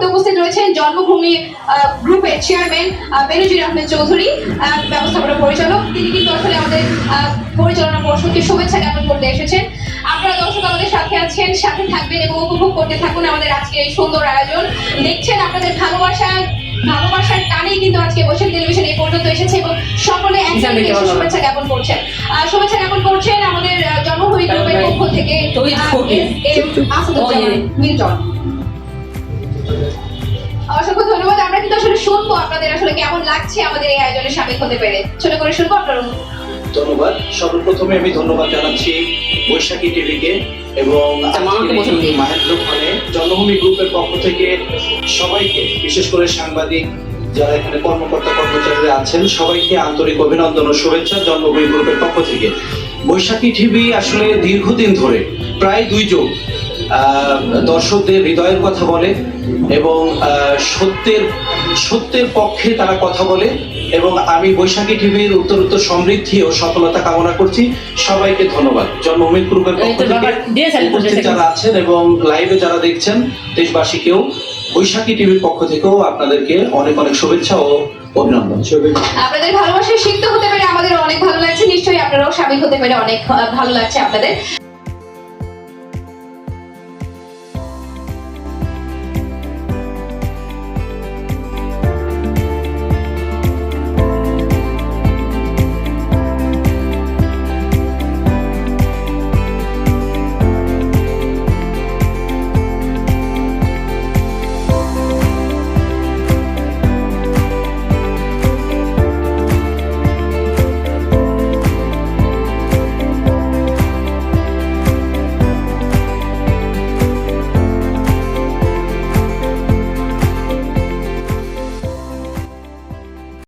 মুহূর্তে উপস্থিত রয়েছেন জন্মভূমি গ্রুপের চেয়ারম্যান বেনজির আহমেদ চৌধুরী ব্যবস্থাপনা পরিচালক। তিনি কিন্তু আসলে আমাদের পরিচালনা পর্ষদকে শুভেচ্ছা জ্ঞাপন করতে এসেছেন। আপনারা দর্শক আমাদের সাথে আছেন সাথে থাকবেন এবং উপভোগ করতে থাকুন আমাদের আজকে এই সুন্দর আয়োজন। দেখছেন আপনাদের ভালোবাসা ভালোবাসার টানেই কিন্তু আজকে বসে টেলিভিশন এই পর্যন্ত এসেছে এবং সকলে একসাথে শুভেচ্ছা জ্ঞাপন করছেন। শুভেচ্ছা জ্ঞাপন করছেন আমাদের জন্মভূমি গ্রুপের পক্ষ থেকে আসাদুজ্জামান মিল্টন অসংখ্য ধন্যবাদ। আমরা কিন্তু আসলে শুনব আপনাদের আসলে কেমন লাগছে আমাদের এই আয়োজনে সামিল হতে পেরে। ছোট করে শুনব আপনার ধন্যবাদ। সর্বপ্রথমে আমি ধন্যবাদ জানাচ্ছি বৈশাখী টিভিকে এবং মামাকে মাহেন্দ্র খানে জন্মভূমি গ্রুপের পক্ষ থেকে সবাইকে বিশেষ করে সাংবাদিক যারা এখানে কর্মকর্তা কর্মচারীরা আছেন সবাইকে আন্তরিক অভিনন্দন ও শুভেচ্ছা জন্মভূমি গ্রুপের পক্ষ থেকে। বৈশাখী টিভি আসলে দীর্ঘদিন ধরে প্রায় দুই যুগ দর্শকদের হৃদয়ের কথা বলে এবং সত্যের সত্যের পক্ষে তারা কথা বলে এবং আমি বৈশাখী টিভির উত্তরোত্তর সমৃদ্ধি ও সফলতা কামনা করছি। সবাইকে ধন্যবাদ। জন্মভূমি গ্রুপের পক্ষ থেকে। যারা আছেন এবং লাইভে যারা দেখছেন দেশবাসীকেও বৈশাখী টিভির পক্ষ থেকেও আপনাদেরকে অনেক অনেক শুভেচ্ছা ও অভিনন্দন। আপনাদের ভালোবাসা শিখতে হতে পেরে আমাদের অনেক ভালো লাগছে। নিশ্চয়ই আপনারাও সামিল হতে পেরে অনেক ভালো লাগছে আপনাদের।